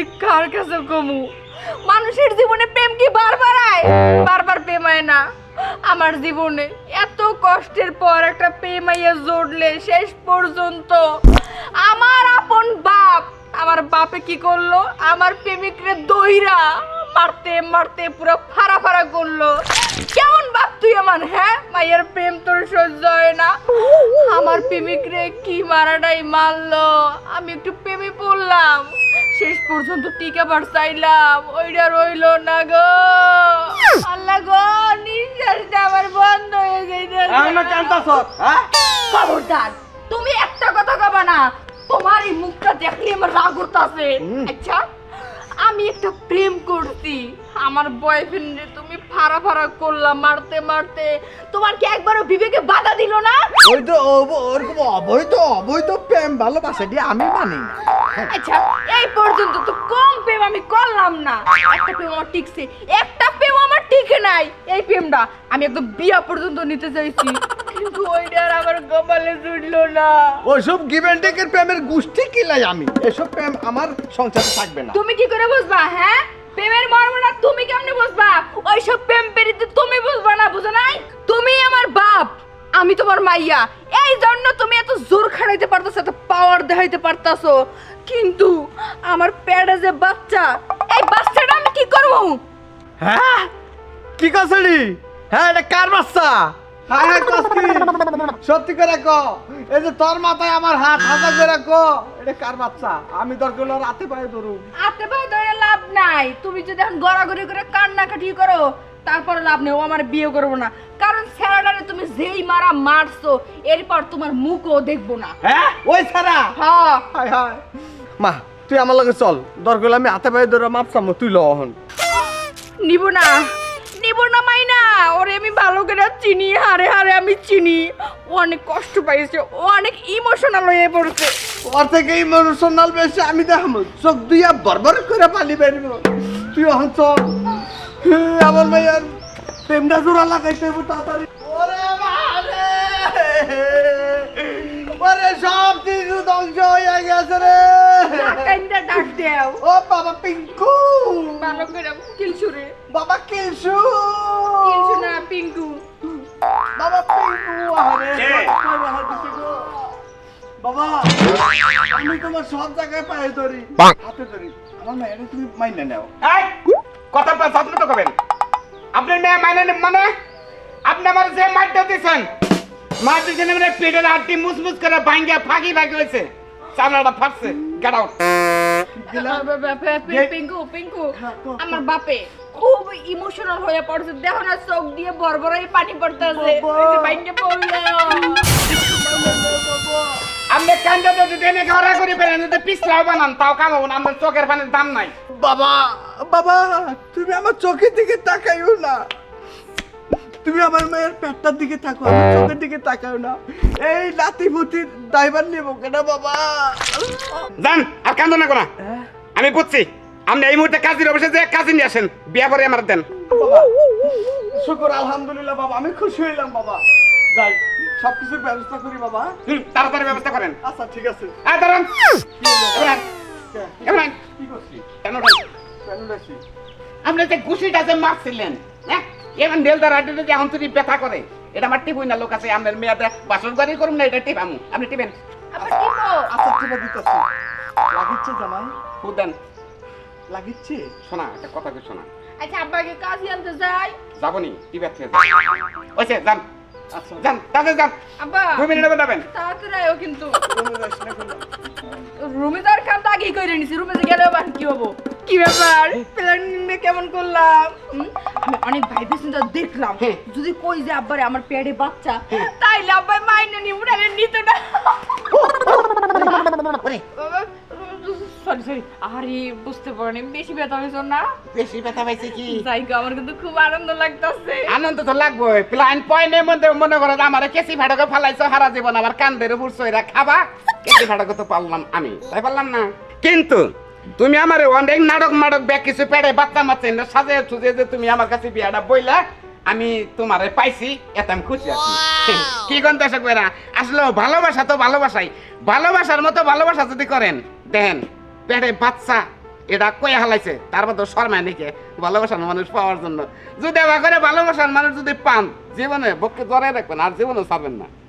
আমি কার কাছে কমু? মানুষের জীবনে প্রেম কি বারবার আয়? বারবার প্রেম আয় না। আমার জীবনে এত কষ্টের পর একটা প্রেম আইয়া জড়লে শেষ পর্যন্ত। আমার আপন বাপ, আমার বাপে কি করল? আমার প্রেমিকরে দইরা মারতে মারতে পুরো ফাড়া ফাড়া করল। কেমন বাপ তুই? আমার হ্যাঁ? মাইয়ের প্রেম তোর সহ্য হয় না। আমার প্রেমিক রে কি মারাটাই মারলো? আমি একটু প্রেমে পড়লাম। শেষ পর্যন্ত টিকাবার চাইলাম। ওইটা রইল না গো। আল্লাহ গো নিঃশ্বাসটা আমার বন্ধ হয়ে আমরা গেছে কেনতাছ হ্যাঁ? খবরদার তুমি একটা কথা কবা না। তোমার এই মুখটা দেখলে আমার রাগ উঠতাছে। আচ্ছা আমি একটা প্রেম করছি। আমার বয়ফ্রেন্ডে তুমি ফাড়া ফাড়া করলাম মারতে মারতে। তোমার কি একবারও বিবেকে বাধা দিল না? ওই তো ও- ওরকম অবৈধ অবৈধ প্রেম ভালোবাসা দিয়ে আমি মানি না। আচ্ছা এই পর্যন্ত তো কম প্রেম আমি করলাম না। একটা প্রেম আমার টিকছে একটা প্রেম আমার টিকে নাই। এই প্রেমটা আমি একদম বিয়া পর্যন্ত নিতে চাইছি। কিন্তু ওইটা আর আমার কপালে জুটলো না। ওইসব গিভেন টেকের প্রেমের গোষ্ঠী কিলাই আমি। এসব প্রেম আমার সংসারে থাকবে না। তুমি কি করে বুঝবা হ্যাঁ? প্রেমের মর্মটা তুমি কেমনে বুঝবা? ওইসব প্রেম পেরিতে তুমি বুঝবা না বুঝো নাই? তুমি আমার বাপ আমি তোমার মাইয়া। এই জন্য তুমি এত জোর খাড়াইতে পারতাছো এত পাওয়ার দেখাইতে পারতাছো। কিন্তু আমার পেটে যে বাচ্চা এই বাচ্চাটা আমি কি করব? হ্যাঁ? কি কসড়ি হ্যাঁ এটা কার বাচ্চা? হ্যাঁ হ্যাঁ কসকি সত্যি করে ক। এই যে তোর মাথায় আমার হাত হাতা করে ক। এটা কার বাচ্চা? আমি দরকার হলে রাতে পায়ে ধরু। হাতে পায়ে নাই। তুমি যদি এখন গড়াগড়ি করে কান্নাকাটি করো তারপরে লাভ নেই ও আমার বিয়ে করব না। কারণ স্যারাডারে তুমি যেই মারা মারছো এরপর তোমার মুখও দেখব না। হ্যাঁ? ওই ছাড়া হ্যাঁ। হায় হায়। মা তুই আমার লগে চল। দরকার হলে আমি হাতে পায়ে ধরে মাপ চামো তুই লহন নিব না। নিব না মাইনা। ওরে আমি ভালো করে চিনি হারে হারে আমি চিনি। ও অনেক কষ্ট পাইছে ও অনেক ইমোশনাল হয়ে পড়ছে। ওর থেকে ইমোশনাল বেশি আমি দেখাম চোখ দুইয়া বরবর করে পালি বেরব তুই এখন চল। আমার মেয়ের প্রেমটা জোড়া লাগাইতে হইব তাড়াতাড়ি। ওরে মারে ওরে সব কিছু ধ্বংস হয়ে গেছে রে। ডাকাইন্দা ডাক দেও। ও বাবা পিঙ্কু। ভালো করে কিলছুরে বাবা কিলসু কিলছু না পিঙ্কু। পিঙ্কু আরে? বাবা। আমি তোমার সব জায়গায় পায়ে ধরি হাতে ধরি। আমার মেয়ের তুমি মাইনে নাও। এই কথা পা যত্ন তো করবেন। আপনার মেয়ে মানে মানে? আপনি আমার যে মারটা দিয়েছেন মার দিয়েছেন মানে পেটের আটটি মুসমুস করে ভাঙ্গিয়া ফাঁকি ভাগি হয়েছে। চামড়াটা ফাটছে গেট আউট পিঙ্কু পিঙ্কু আমার বাপে খুব ইমোশনাল হয়ে পড়ছে। দেখো না চোখ দিয়ে বড়বড়াই পানি পড়তেছে। যদি এনে ঘরা করে ফেলেন যদি পিছলাও বানান তাও কামাবো না আমার চোখের পানির দাম নাই। বাবা বাবা তুমি আমার চোখের দিকে তাকাইও না। তুমি আমার মেয়ের পেটটার দিকে তাকাও আমার চোখের দিকে তাকাও না। এই লাতি ভূতির ড্রাইভার নেব কেন বাবা? যান আর কান্দো না কোনা হ্যাঁ? আমি বুঝছি আপনি এই মুহূর্তে কাজের অফিসে যে কাজে নিয়ে আসেন বিয়া করে আমার দেন। বাবা শুকর আলহামদুলিল্লাহ বাবা আমি খুশি হইলাম বাবা। যাই সব কিছুর ব্যবস্থা করি বাবা। হুম, তাড়াতাড়ি ব্যবস্থা করেন। আচ্ছা ঠিক আছে। এই দাঁড়ান। এবার। আন, কে? এবার আন। কি করছি? কেন কেন আপনি যে ঘুষিটা যে মারছিলেন হ্যাঁ? এমন দেলদার আটিতে যে এখন তুই ব্যথা করে। এটা আমার টিপুই না লোক আছে আপনার মেয়াদে বাসন বাড়ি করুন না এটা টিপামু। আপনি টিপেন। আচ্ছা টিপা দিতেছি। লাগিচ্ছে জামাই? খুদেন। লাগিচ্ছে? শোনা একটা কথা কই শোনা। আচ্ছা আব্বাকে কাজে আনতে যাই। যাবনি টিপে থেকে যান যান। তাতে যান আব্বা দুই মিনিটে যাবেন তাড়াতাড়ি কিন্তু রুমে যাস না কোনো। রুমে তো আর কাম তো করে নিছি রুমে যে গেলেও বান কি হব কি ব্যাপার প্ল্যান কেমন করলাম আমি অনেক ভাই তো দেখলাম হ্যাঁ। যদি কই যে আব্বারে আমার পেটে বাচ্চা তাইলে আব্বাই মাইনে নি উড়ালে নিত না সরি সরি। আরে বুঝতে পারিনি বেশি ব্যথা হয়েছ না? বেশি ব্যথা পাইছে কি? যাই গো, আমার কিন্তু খুব আনন্দ লাগতেছে। আনন্দ তো লাগবো প্লান পয়েন্টের মধ্যে মনে করো আমার কেসি ভাড়াকে ফালাইছো হারা জীবন আবার কান্দের বুঝছ এরা খাবা। কেসি ভাড়াকে তো পারলাম আমি তাই পারলাম না। কিন্তু তুমি আমার অনেক নাটক মাটক ব্যাগ কিছু পেড়ে বাচ্চা মাচ্চা এনে সাজে সুজে যে তুমি আমার কাছে বিয়াটা বইলা আমি তোমারে পাইছি এত আমি খুশি আছি। কি কোন দর্শক আসলে ভালোবাসা তো ভালোবাসাই। ভালোবাসার মতো ভালোবাসা যদি করেন দেখেন পেটে বাচ্চা, এটা কয়ে হালাইছে, তার মধ্যে শর্মায় নিকে ভালোবাসার মানুষ পাওয়ার জন্য। যদি এবার করে ভালোবাসার মানুষ যদি পান, জীবনে বক্ষে জ্বরে রাখবেন, আর জীবনে ছাড়বেন না।